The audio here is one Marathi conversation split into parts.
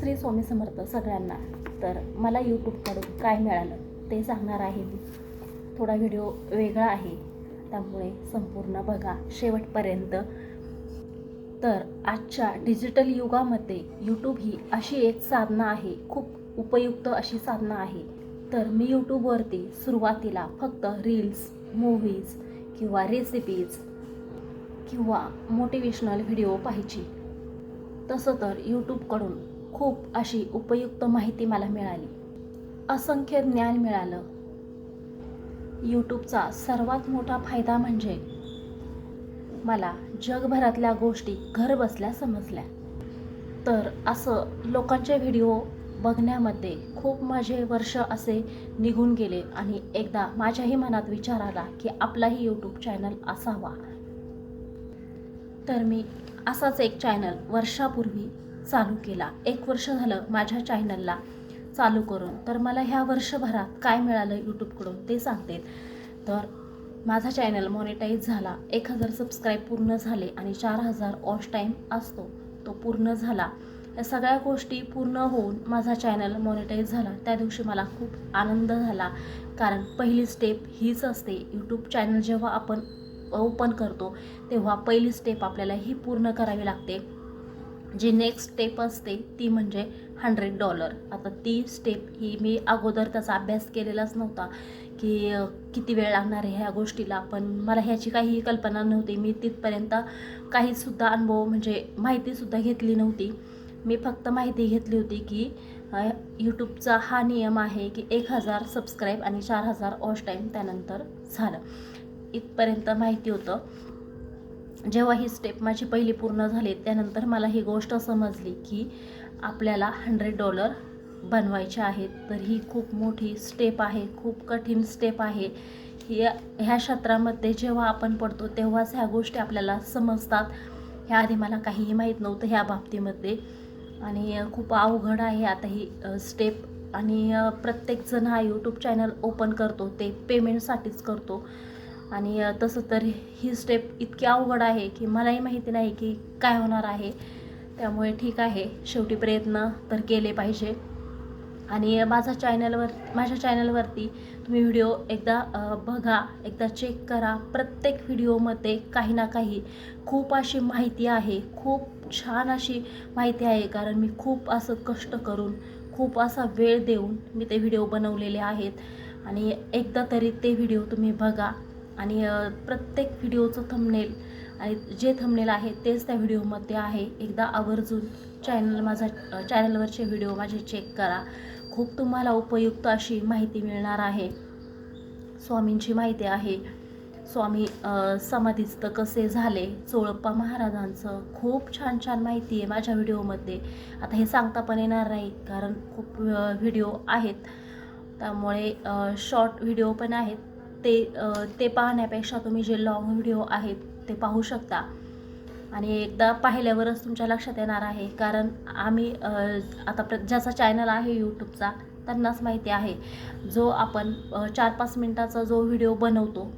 श्री स्वामी समर्थ सगळ्यांना. तर मला यूट्यूबकडून काय मिळालं ते सांगणार आहे मी. थोडा व्हिडिओ वेगळा आहे. त्यामुळे संपूर्ण बघा शेवटपर्यंत. तर आजच्या डिजिटल युगामध्ये यूट्यूब ही अशी एक साधनं आहे. खूप उपयुक्त अशी साधनं आहे. तर मी यूट्यूबवरती सुरुवातीला फक्त रील्स मूव्हीज किंवा रेसिपीज किंवा मोटिवेशनल व्हिडिओ पाहायची. तसं तर यूट्यूबकडून खूप अशी उपयुक्त माहिती मला मिळाली. असंख्य ज्ञान मिळालं. यूट्यूबचा सर्वात मोठा फायदा म्हणजे मला जगभरातल्या गोष्टी घर बसल्या समजल्या. तर असं लोकांचे व्हिडिओ बघण्यामध्ये खूप माझे वर्ष असे निघून गेले आणि एकदा माझ्याही मनात विचार आला की आपलाही यूट्यूब चॅनल असावा. तर मी असाच एक चॅनल वर्षापूर्वी चालू केला. एक वर्ष झालं माझ्या चॅनलला चालू करून. तर मला ह्या वर्षभरात काय मिळालं यूट्यूबकडून ते सांगते. तर माझा चॅनल मॉनिटाईज झाला. एक हजार सबस्क्राईब पूर्ण झाले आणि चार हजार ऑश टाईम असतो. तो पूर्ण झाला. या सगळ्या गोष्टी पूर्ण होऊन माझा चॅनल मॉनिटाईज झाला. त्या दिवशी मला खूप आनंद झाला. कारण पहिली स्टेप हीच असते. यूट्यूब चॅनल जेव्हा आपण ओपन करतो तेव्हा पहिली स्टेप आपल्याला ही पूर्ण करावी लागते. जी नेक्स्ट स्टेप असते ती म्हणजे हंड्रेड डॉलर आता ती स्टेप ही मी अगोदर त्याचा अभ्यास केलेलाच नव्हता की किती वेळ लागणार आहे ह्या गोष्टीला. पण मला ह्याची काहीही कल्पना नव्हती. मी तिथपर्यंत काहीसुद्धा अनुभव म्हणजे माहितीसुद्धा घेतली नव्हती. मी फक्त माहिती घेतली होती की यूट्यूबचा हा नियम आहे की एक हजार सबस्क्राईब आणि चार हजार वॉच टाईम त्यानंतर झालं. इथपर्यंत माहिती होतं. जेव्हा ही स्टेप माझी पहिली पूर्ण झाली त्यानंतर मला ही गोष्ट समजली की आपल्याला हंड्रेड डॉलर बनवायचे आहेत. तर ही खूप मोठी स्टेप आहे खूप कठीण स्टेप आहे. या ह्या क्षेत्रामध्ये जेव्हा आपण पडतो तेव्हाच ह्या गोष्टी आपल्याला समजतात. ह्या आधी मला काहीही माहीत नव्हतं ह्या बाबतीमध्ये. आणि खूप अवघड आहे आता ही स्टेप आणि प्रत्येकजण हा यूट्यूब चॅनल ओपन करतो ते पेमेंटसाठीच करतो. आणि तसं तर ही स्टेप इतकी अवघड आहे की मलाही माहिती नाही की काय होणार आहे. त्यामुळे ठीक आहे. शेवटी प्रयत्न तर केले पाहिजे. आणि माझा चॅनलवर माझ्या चॅनलवरती तुम्ही व्हिडिओ एकदा बघा एकदा चेक करा. प्रत्येक व्हिडिओमध्ये काही ना काही खूप अशी माहिती आहे. खूप छान अशी माहिती आहे. कारण मी खूप असं कष्ट करून खूप असा वेळ देऊन मी ते व्हिडिओ बनवलेले आहेत. आणि एकदा तरी ते व्हिडिओ तुम्ही बघा. आणि प्रत्येक व्हिडिओचं थंबनेल आणि जे थंबनेल आहे तेच त्या व्हिडिओमध्ये आहे. एकदा आवर्जून चॅनल माझा चॅनलवरचे व्हिडिओ माझे चेक करा. खूप तुम्हाला उपयुक्त अशी माहिती मिळणार आहे. स्वामींची माहिती आहे. स्वामी समाधीस्थ कसे झाले? चोळप्पा महाराजांचं खूप छान छान माहिती आहे माझ्या व्हिडिओमध्ये. आता हे सांगता पण येणार नाही कारण खूप व्हिडिओ आहेत. त्यामुळे शॉर्ट व्हिडिओ पण आहेत. ते ते पाहण्यापेक्षा तुम्ही जे लॉंग व्हिडिओ आहेत ते पाहू शकता. आणि एकदा पाहिल्यावरच तुमच्या लक्षात येणार आहे. कारण आम्ही आता प्र ज्याचा चॅनल आहे यूट्यूबचा त्यांनाच माहिती आहे. जो आपण चार पाच मिनटाचा जो व्हिडिओ बनवतो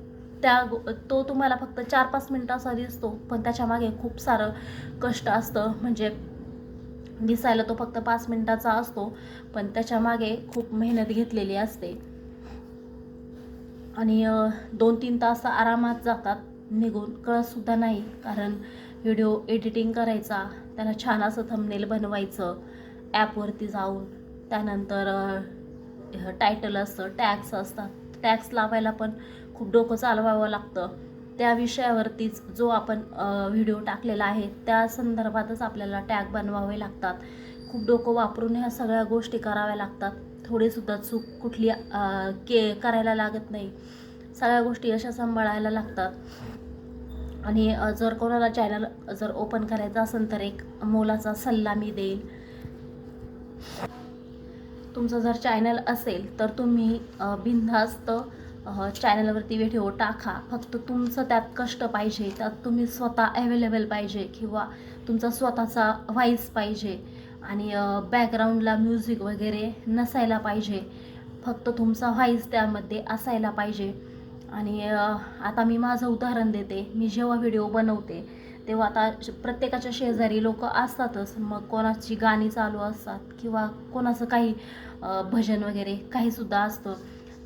त्या तो तुम्हाला फक्त चार पाच मिनटाचा दिसतो. पण त्याच्यामागे खूप सारं कष्ट असतं. म्हणजे दिसायला तो फक्त पाच मिनटाचा असतो. पण त्याच्यामागे खूप मेहनत घेतलेली असते. आणि दोन तीन तास आरामात जातात. निघून कळतसुद्धा नाही. कारण व्हिडिओ एडिटिंग करायचा त्याला छान असं थंबनेल बनवायचं ॲपवरती जाऊन. त्यानंतर टायटल असतं टॅक्स असतात. टॅक्स लावायला पण खूप डोकं चालवावं लागतं. त्या विषयावरतीच जो आपण व्हिडिओ टाकलेला आहे त्या संदर्भातच आपल्याला टॅग बनवावे लागतात. खूप डोकं वापरून ह्या सगळ्या गोष्टी कराव्या लागतात. थोडीसुद्धा चूक कुठली के करायला लागत नाही. सगळ्या गोष्टी अशा सांभाळायला लागतात. आणि जर कोणाला चॅनल जर ओपन करायचं असेल तर एक मोलाचा सल्ला मी देईल तुमचं जर चॅनल असेल तर तुम्ही बिनधास्त चॅनलवरती व्हिडिओ टाका. फक्त तुमचं त्यात कष्ट पाहिजे. त्यात तुम्ही स्वतः अवेलेबल पाहिजे किंवा तुमचा स्वतःचा व्हॉईस पाहिजे. आणि बॅकग्राऊंडला म्युझिक वगैरे नसायला पाहिजे. फक्त तुमचा व्हॉईस त्यामध्ये असायला पाहिजे. आणि आता मी माझं उदाहरण देते. मी जेव्हा व्हिडिओ बनवते तेव्हा आता प्रत्येकाच्या शेजारी लोक असतातच. मग कोणाची गाणी चालू असतात किंवा कोणाचं काही भजन वगैरे काहीसुद्धा असतं.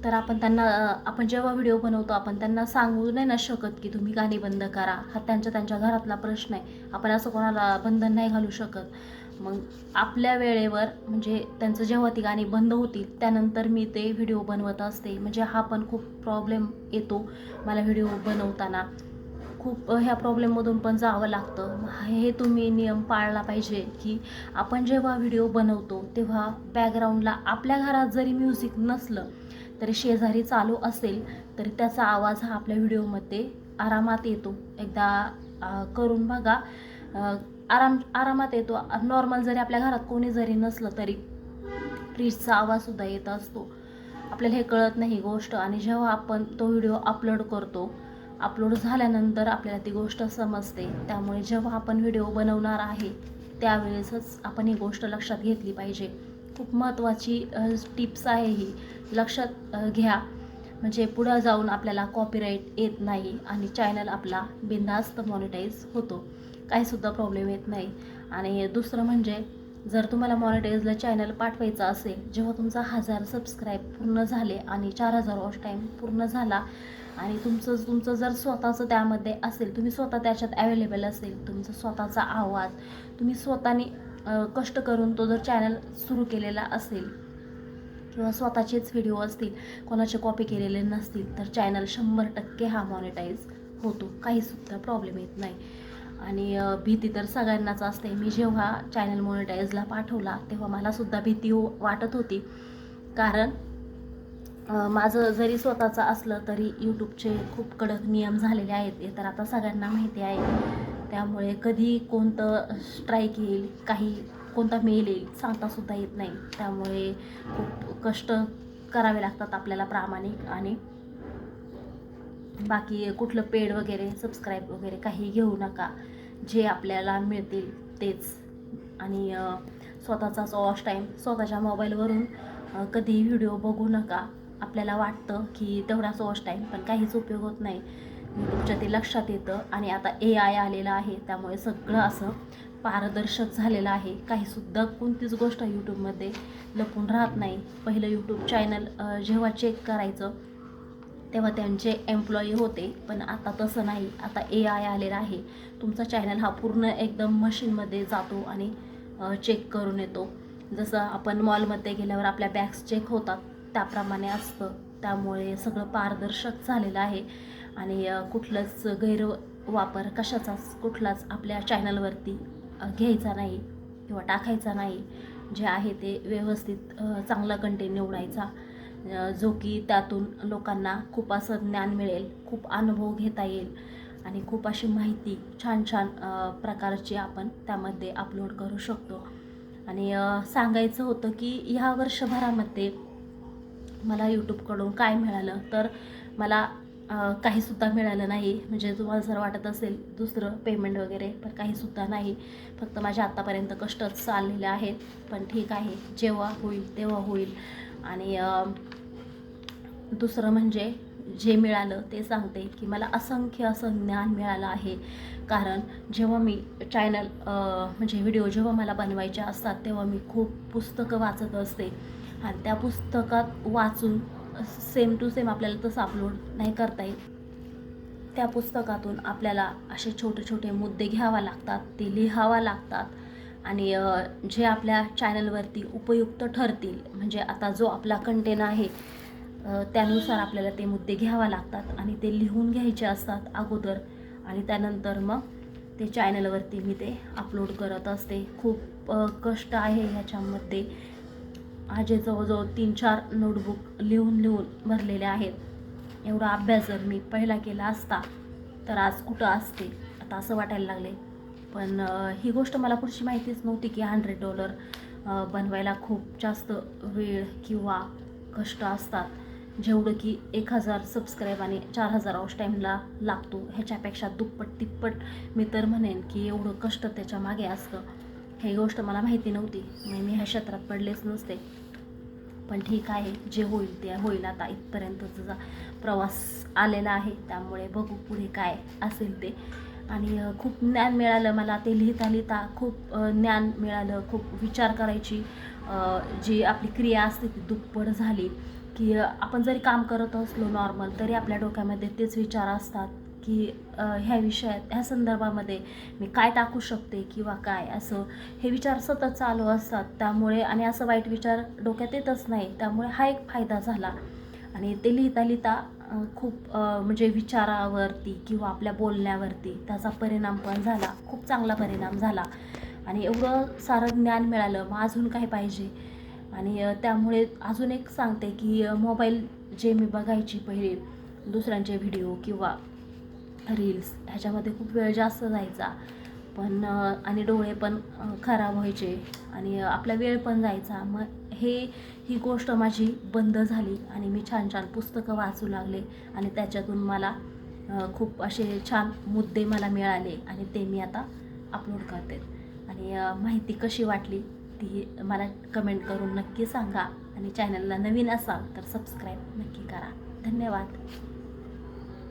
तर आपण त्यांना आपण जेव्हा व्हिडिओ बनवतो आपण त्यांना सांगू नाही ना शकत की तुम्ही गाणी बंद करा. हा त्यांच्या त्यांच्या घरातला प्रश्न आहे. आपण असं कोणाला बंधन नाही घालू शकत. मग आपल्या वेळेवर म्हणजे त्यांचं जेव्हा ती गाणी बंद होतील त्यानंतर मी ते व्हिडिओ बनवत असते. म्हणजे हा पण खूप प्रॉब्लेम येतो मला व्हिडिओ बनवताना. खूप ह्या प्रॉब्लेममधून पण जावं लागतं. हे तुम्ही नियम पाळला पाहिजे की आपण जेव्हा व्हिडिओ बनवतो तेव्हा बॅकग्राऊंडला आपल्या घरात जरी म्युझिक नसलं तरी शेजारी चालू असेल तरी त्याचा आवाज हा आपल्या व्हिडिओमध्ये आरामात येतो. एकदा करून बघा. आराम आरामात येतो. नॉर्मल जरी आपल्या घरात कोणी जरी नसलं तरी फ्रीजचा आवाजसुद्धा येत असतो. आपल्याला हे कळत नाही ही गोष्ट. आणि जेव्हा आपण तो व्हिडिओ अपलोड करतो अपलोड झाल्यानंतर आपल्याला ती गोष्ट समजते. त्यामुळे जेव्हा आपण व्हिडिओ बनवणार आहे त्यावेळेसच आपण ही गोष्ट लक्षात घेतली पाहिजे. खूप महत्त्वाची टिप्स आहे ही. लक्षात घ्या. म्हणजे पुढं जाऊन आपल्याला कॉपीराईट येत नाही आणि चॅनल आपला बिनधास्त मॉनिटाईज होतो. काहीसुद्धा प्रॉब्लेम येत नाही. आणि दुसरं म्हणजे जर तुम्हाला मॉनिटाईजला चॅनल पाठवायचं असेल जेव्हा तुमचा हजार सबस्क्राईब पूर्ण झाले आणि चार हजार वॉच टाईम पूर्ण झाला आणि तुमचं तुमचं जर स्वतःचं त्यामध्ये असेल तुम्ही स्वतः त्याच्यात अवेलेबल असेल तुमचा स्वतःचा आवाज तुम्ही स्वतःने कष्ट करून तो जर चॅनल सुरू केलेला असेल किंवा स्वतःचेच व्हिडिओ असतील कोणाचे कॉपी केलेले नसतील तर चॅनल शंभर टक्के हा मॉनिटाईज होतो. काहीसुद्धा प्रॉब्लेम येत नाही. आणि भीती तर सगळ्यांनाच असते. मी जेव्हा चॅनल मोनिटाईजला पाठवला तेव्हा मलासुद्धा भीती हो- वाटत होती. कारण माझं जरी स्वतःचं असलं तरी यूट्यूबचे खूप कडक नियम झालेले आहेत. हे तर आता सगळ्यांना माहिती आहे. त्यामुळे कधी कोणतं स्ट्राईक येईल काही कोणता मेल येईल सांगतासुद्धा येत नाही. त्यामुळे खूप कष्ट करावे लागतात आपल्याला प्रामाणिक आणि बाकी कुठलं पेड वगैरे सबस्क्राईब वगैरे काही घेऊ नका. जे आपल्याला मिळतील तेच. आणि स्वतःचाच वॉश टाईम स्वतःच्या मोबाईलवरून कधी कधीही व्हिडिओ बघू नका. आपल्याला वाटतं की तेवढाच वॉश टाईम पण काहीच उपयोग होत नाही. यूट्यूबच्या ते लक्षात येतं. आणि आता ए आय आलेलं आहे त्यामुळे सगळं असं पारदर्शक झालेलं आहे. काहीसुद्धा कोणतीच गोष्ट यूट्यूबमध्ये लपून राहत नाही. पहिलं यूट्यूब चॅनल जेव्हा चेक करायचं तेव्हा त्यांचे एम्प्लॉई होते पण आता तसं नाही. आता ए आय आलेला आहे. तुमचा चॅनल हा पूर्ण एकदम मशीनमध्ये जातो आणि चेक करून येतो. जसं आपण मॉलमध्ये गेल्यावर आपल्या बॅग्स चेक होतात त्याप्रमाणे असतं. त्यामुळे सगळं पारदर्शक झालेलं आहे. आणि कुठलंच गैरवापर कशाचाच कुठलाच आपल्या चॅनलवरती घ्यायचा नाही किंवा टाकायचा नाही. जे आहे ते व्यवस्थित चांगला कंटेंट निवडायचा. जो की त्यातून लोकांना खूप असं ज्ञान मिळेल खूप अनुभव घेता येईल आणि खूप अशी माहिती छान छान प्रकारची आपण त्यामध्ये अपलोड करू शकतो. आणि सांगायचं होतं की ह्या वर्षभरामध्ये मला यूट्यूबकडून काय मिळालं तर मला काहीसुद्धा मिळालं नाही. म्हणजे तुम्हाला जर वाटत असेल दुसरं पेमेंट वगैरे पण काहीसुद्धा नाही. फक्त माझ्या आत्तापर्यंत कष्टच चाललेले आहेत पण ठीक आहे जेव्हा होईल तेव्हा होईल. आणि दुसरं म्हणजे जे मिळालं ते सांगते की मला असंख्य असं ज्ञान मिळालं आहे. कारण जेव्हा मी चॅनल म्हणजे व्हिडिओ जेव्हा मला बनवायचे असतात तेव्हा मी खूप पुस्तकं वाचत असते. आणि त्या पुस्तकात वाचून सेम टू सेम आपल्याला तसं अपलोड नाही करता येत. त्या पुस्तकातून आपल्याला असे छोटे छोटे मुद्दे घ्यावा लागतात ते लिहावा लागतात. आणि जे आपल्या चॅनलवरती उपयुक्त ठरतील म्हणजे आता जो आपला कंटेंट आहे त्यानुसार आपल्याला ते मुद्दे घ्यावा लागतात आणि ते लिहून घ्यायचे असतात अगोदर आणि त्यानंतर मग ते चॅनलवरती मी ते अपलोड करत असते. खूप कष्ट आहे ह्याच्यामध्ये. माझे जवळजवळ तीन चार नोटबुक लिहून लिहून भरलेले आहेत. एवढा अभ्यास जर मी पहिला केला असता तर आज कुठं असते? आता असं वाटायला लागले पण ही गोष्ट मला पुढची माहितीच नव्हती की हंड्रेड डॉलर बनवायला खूप जास्त वेळ किंवा कष्ट असतात. जेवढं की एक हजार सबस्क्राईब आणि चार हजार ऑफ टाईमला लागतो. ह्याच्यापेक्षा दुप्पट तिप्पट मी तर म्हणेन की एवढं कष्ट त्याच्यामागे असतं. ही गोष्ट मला माहिती नव्हती. मग मी ह्या क्षेत्रात पडलेच नसते. पण ठीक आहे जे होईल ते होईल. आता इथपर्यंतचा प्रवास आलेला आहे. त्यामुळे बघू पुढे काय असेल ते. आणि खूप ज्ञान मिळालं मला. ते लिहिता लिहिता खूप ज्ञान मिळालं. खूप विचार करायची जी आपली क्रिया असते ती दुप्पट झाली की आपण जरी काम करत असलो नॉर्मल तरी आपल्या डोक्यामध्ये तेच विचार असतात की ह्या विषयात ह्या संदर्भामध्ये मी काय टाकू शकते किंवा काय? असं हे विचार सतत चालू असतात. त्यामुळे आणि असं वाईट विचार डोक्यात येतच नाही. त्यामुळे हा एक फायदा झाला. आणि ते लिहिता लिहिता खूप म्हणजे विचारावरती किंवा आपल्या बोलण्यावरती त्याचा परिणाम पण झाला. खूप चांगला परिणाम झाला. आणि एवढं सारं ज्ञान मिळालं. मग अजून काय पाहिजे. आणि त्यामुळे अजून एक सांगते की मोबाईल जे मी बघायची पहिले दुसऱ्यांचे व्हिडिओ किंवा रील्स ह्याच्यामध्ये खूप वेळ जास्त जायचा. पण आणि डोळे पण खराब व्हायचे. आणि आपला वेळ पण जायचा. मग हे ही गोष्ट माझी बंद झाली आणि मी छान छान पुस्तकं वाचू लागले आणि त्याच्यातून मला खूप असे छान मुद्दे मला मिळाले आणि ते मी आता अपलोड करते. आणि माहिती कशी वाटली ती मला कमेंट करून नक्की सांगा आणि चॅनलला नवीन असाल तर सबस्क्राईब नक्की करा. धन्यवाद.